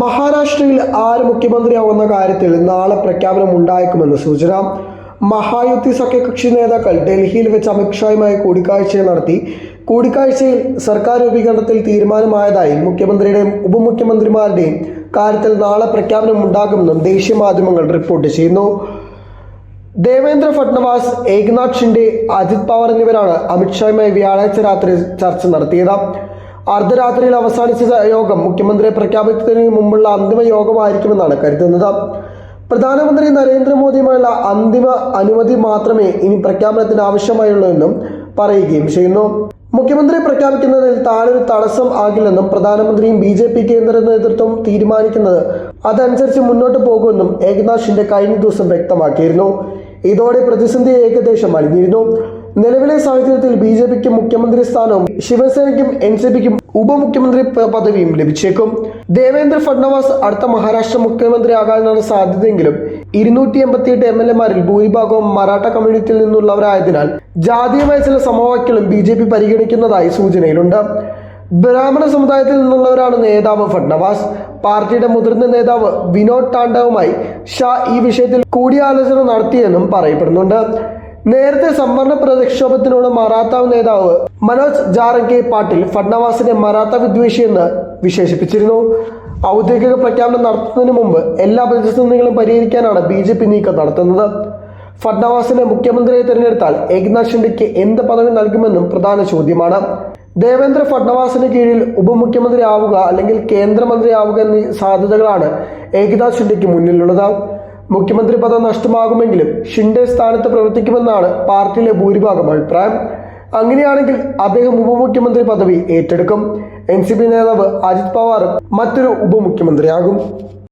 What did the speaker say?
മഹാരാഷ്ട്രയിൽ ആര് മുഖ്യമന്ത്രിയാവുന്ന കാര്യത്തിൽ നാളെ പ്രഖ്യാപനം ഉണ്ടായേക്കുമെന്ന് സൂചന. മഹായുതി സഖ്യകക്ഷി നേതാക്കൾ ഡൽഹിയിൽ വെച്ച് അമിത്ഷായുമായി കൂടിക്കാഴ്ച നടത്തി. കൂടിക്കാഴ്ചയിൽ സർക്കാർ രൂപീകരണത്തിൽ തീരുമാനമായതായി മുഖ്യമന്ത്രിയുടെയും ഉപമുഖ്യമന്ത്രിമാരുടെയും കാര്യത്തിൽ നാളെ പ്രഖ്യാപനം ഉണ്ടാകുമെന്നും ദേശീയ മാധ്യമങ്ങൾ റിപ്പോർട്ട് ചെയ്യുന്നു. ദേവേന്ദ്ര ഫട്നവാസ് ഏക്നാഥ് ഷിൻഡെ അജിത് പവാർ എന്നിവരാണ് അമിത്ഷായുമായി വ്യാഴാഴ്ച രാത്രി ചർച്ച നടത്തിയത്. അർദ്ധരാത്രിയിൽ അവസാനിച്ച യോഗം മുഖ്യമന്ത്രിയെ പ്രഖ്യാപിക്കുന്നതിന് മുമ്പുള്ള അന്തിമ യോഗമായിരിക്കുമെന്നാണ് കരുതുന്നത്. പ്രധാനമന്ത്രി നരേന്ദ്രമോദിയുമായുള്ള അന്തിമ അനുമതി മാത്രമേ ഇനി പ്രഖ്യാപനത്തിന് ആവശ്യമായുള്ളൂ എന്നും പറയുകയും ചെയ്യുന്നു. മുഖ്യമന്ത്രി പ്രഖ്യാപിക്കുന്നതിൽ താനൊരു തടസ്സം ആകില്ലെന്നും പ്രധാനമന്ത്രിയും ബി ജെ പി കേന്ദ്ര നേതൃത്വം തീരുമാനിക്കുന്നത് അതനുസരിച്ച് മുന്നോട്ട് പോകുമെന്നും ഏകനാഥ് ഷിൻഡെ കഴിഞ്ഞ ദിവസം വ്യക്തമാക്കിയിരുന്നു. ഇതോടെ പ്രതിസന്ധി ഏകദേശം അലിഞ്ഞിരുന്നു. നിലവിലെ സാഹചര്യത്തിൽ ബി ജെ പിക്ക് മുഖ്യമന്ത്രി സ്ഥാനവും ശിവസേനയ്ക്കും എൻ സി പിക്കും ഉപമുഖ്യമന്ത്രി പദവിയും ലഭിച്ചേക്കും. ദേവേന്ദ്ര ഫഡ്നവാസ് അടുത്ത മഹാരാഷ്ട്ര മുഖ്യമന്ത്രി ആകാനാണ് സാധ്യതയെങ്കിലും ഇരുന്നൂറ്റി എൺപത്തിയെട്ട് എം എൽ എമാരിൽ ഭൂരിഭാഗവും മറാഠ കമ്മ്യൂണിറ്റിയിൽ നിന്നുള്ളവരായതിനാൽ ജാതീയമായ ചില സമവാക്യങ്ങളും ബി ജെ പി പരിഗണിക്കുന്നതായി സൂചനയിലുണ്ട്. ബ്രാഹ്മണ സമുദായത്തിൽ നിന്നുള്ളവരാണ് നേതാവ് ഫഡ്നവാസ്. പാർട്ടിയുടെ മുതിർന്ന നേതാവ് വിനോദ് താണ്ഡവുമായി ഷാ ഈ വിഷയത്തിൽ കൂടിയാലോചന നടത്തിയെന്നും പറയപ്പെടുന്നുണ്ട്. നേരത്തെ സംവരണ പ്രതിക്ഷോഭത്തിനോട് മറാത്ത നേതാവ് മനോജ് ജാറങ്കെ പാട്ടിൽ ഫഡ്നവാസിനെ മറാത്ത വിദ്വേഷി എന്ന് വിശേഷിപ്പിച്ചിരുന്നു. ഔദ്യോഗിക പ്രഖ്യാപനം നടത്തുന്നതിന് മുമ്പ് എല്ലാ പ്രതിസന്ധികളും പരിഹരിക്കാനാണ് ബി ജെ പി നീക്കം നടത്തുന്നത്. ഫഡ്നവാസിനെ മുഖ്യമന്ത്രിയെ തിരഞ്ഞെടുത്താൽ ഏകനാഥ് ഷിൻഡയ്ക്ക് എന്ത് പദവി നൽകുമെന്നും പ്രധാന ചോദ്യമാണ്. ദേവേന്ദ്ര ഫഡ്നവാസിന് കീഴിൽ ഉപമുഖ്യമന്ത്രി ആവുക അല്ലെങ്കിൽ കേന്ദ്രമന്ത്രി ആവുക എന്നീ സാധ്യതകളാണ് ഏകനാഥ് ഷിൻഡയ്ക്ക് മുന്നിലുള്ളത്. മുഖ്യമന്ത്രി പദം നഷ്ടമാകുമെങ്കിലും ഷിൻഡെ സ്ഥാനത്ത് പ്രവർത്തിക്കുമെന്നാണ് പാർട്ടിയിലെ ഭൂരിഭാഗം അഭിപ്രായം. അങ്ങനെയാണെങ്കിൽ അദ്ദേഹം ഉപമുഖ്യമന്ത്രി പദവി ഏറ്റെടുക്കും. എൻ സി പി നേതാവ് അജിത് പവാറും മറ്റൊരു ഉപമുഖ്യമന്ത്രിയാകും.